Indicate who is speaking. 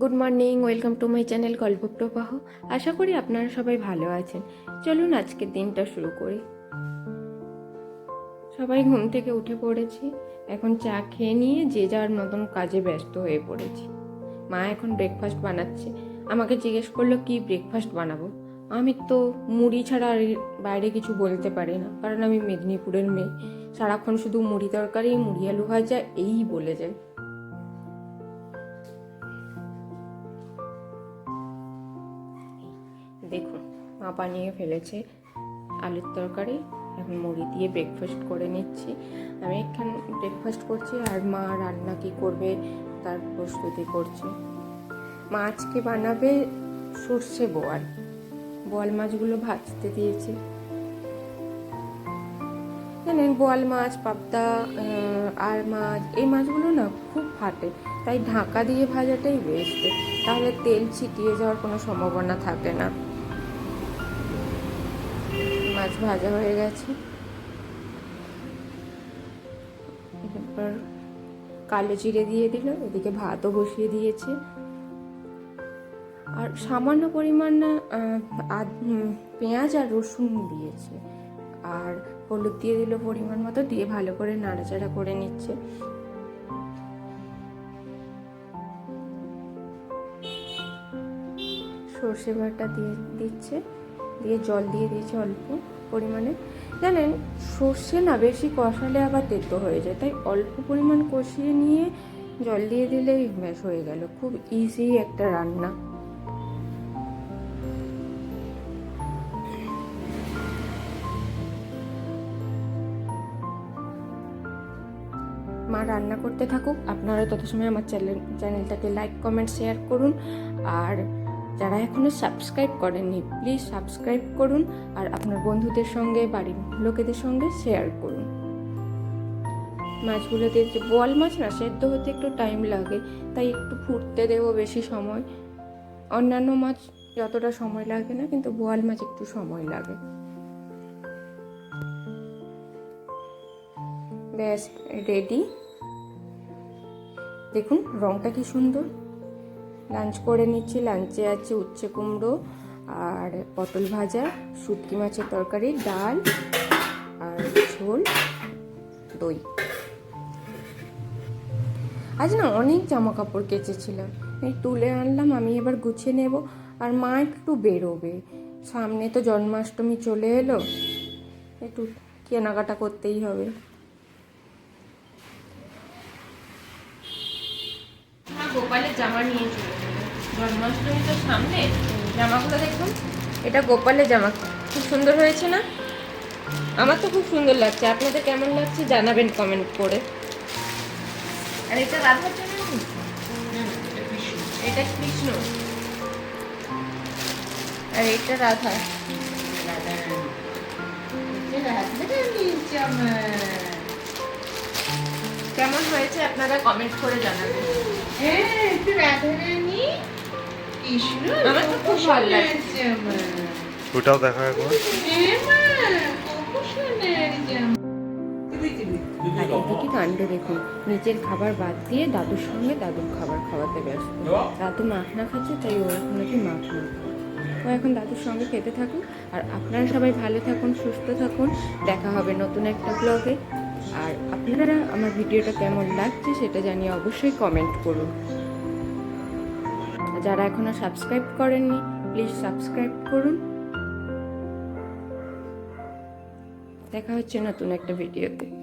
Speaker 1: Good morning welcome to my channel গল্প প্রবাহ আশা করি আপনারা সবাই ভালো আছেন। চলুন আজকের দিনটা শুরু করি। সবাই ঘুম থেকে উঠে পড়েছি। এখন চা খেয়ে নিয়ে যে যার মতন কাজে ব্যস্ত হয়ে পড়েছি। মা এখন ব্রেকফাস্ট বানাচ্ছে। আমাকে জিজ্ঞেস করল, কি ব্রেকফাস্ট বানাবো? আমি তো মুড়ি ছাড়া আর বাইরে কিছু বলতে পারি না, কারণ আমি মেদিনীপুরের মেয়ে। সারাক্ষণ শুধু মুড়ি তরকারি, মুড়ি আলু ভাজা, এই বলে যায় দেখুন, মা বানিয়ে ফেলেছে আলুর তরকারি, এখন মুড়ি দিয়ে ব্রেকফাস্ট করে নিচ্ছি। আমি এখানে ব্রেকফাস্ট করছি আর মা রান্না কি করবে তার প্রস্তুতি করছে। মা আজকে বানাবে সর্ষে বোয়াল। বোয়াল মাছগুলো ভাজতে দিয়েছি। জানেন, বোয়াল মাছ, পাবদা আর মাছ, এই মাছগুলো না খুব ফাটে। তাই ঢাকা দিয়ে ভাজাটাই বেস্ট তাহলে তেল ছিটিয়ে যাওয়ার কোনো সম্ভাবনা থাকে না। মাছ ভাজা হয়ে গেছে। এরপর কালো জিরে দিয়ে দিল, এদিকে ভাতও বসিয়ে দিয়েছে। আর সামান্য পরিমাণ না পেঁয়াজ আর রসুন দিয়েছে। আর হলুদ দিয়ে দিল পরিমাণ মতো, দিয়ে ভালো করে নাড়াচাড়া করে নিচ্ছে। সর্ষে বাটা দিয়ে দিচ্ছে। দিয়ে জল দিয়ে দিয়েছে অল্প পরিমাণে। জানেন, সর্ষে না বেশি কষালে আবার তেতো হয়ে যায়, তাই অল্প পরিমাণ কষিয়ে নিয়ে জল দিয়ে দিলেই ব্যাস হয়ে গেল। খুব ইজি একটা রান্না। মা রান্না করতে থাকুক। আপনারা তত সময় আমার চ্যানেল চ্যানেলটাকে লাইক কমেন্ট শেয়ার করুন। আর যারা এখনও সাবস্ক্রাইব করেননি প্লিজ সাবস্ক্রাইব করুন আর আপনার বন্ধুদের সঙ্গে, বাড়ির লোকেদের সঙ্গে শেয়ার করুন। মাছগুলোতে যে বোয়াল মাছ না, সেদ্ধ হতে একটু টাইম লাগে, তাই একটু ফুটতে দেবো বেশি সময়। অন্যান্য মাছ যতটা সময় লাগে না, কিন্তু বোয়াল মাছ একটু সময় লাগে। ব্যাস রেডি দেখুন, রংটা কি সুন্দর। লাঞ্চ করে নিচ্ছি। লাঞ্চে আছে উচ্ছে কুমড়ো আর পটল ভাজা, শুটকি মাছের তরকারি, ডাল আর ঝোল, দই। আজ না অনেক জামা কাপড় কেচেছিলাম। এই তুলে আনলাম, আমি এবার গুছিয়ে নেব। আর মা একটু বেরোবে। সামনে তো জন্মাষ্টমী চলে এলো। একটু কেনাকাটা করতেই হবে। গোপালের জামা নিয়ে চলে জন্মাষ্টমী সামনে জামাগুলো দেখুন। এটা গোপালের জামা। খুব সুন্দর হয়েছে না? আমার তো খুব সুন্দর লাগছে। আপনাদের কেমন লাগছে জানাবেন কমেন্ট করে। আর এটা রাধার জন্য এটা কৃষ্ণ। আর এটা রাধা। কেমন হয়েছে আপনারা কমেন্ট করে জানাবেন। আমার তো খুব ভালো লাগছে
Speaker 2: ওটাও দেখা একবার।
Speaker 1: এদিকে কাণ্ড দেখুন? নিজের খাবার বাদ দিয়ে দাদুর সঙ্গে দাদুর খাবার খাওয়াতে ব্যস্ত। দাদু মাখ না খাচ্ছে তাই ও এখন নাকি মাখ না ও এখন দাদুর সঙ্গে খেতে থাকুন আর আপনারা সবাই ভালো থাকুন সুস্থ থাকুন। দেখা হবে নতুন একটা ব্লগে আর আপনারা আমার ভিডিওটা কেমন লাগছে সেটা জানিয়ে অবশ্যই কমেন্ট করুন। যারা এখনও সাবস্ক্রাইব করেননি প্লিজ সাবস্ক্রাইব করুন। দেখা হচ্ছে নতুন একটা ভিডিওতে।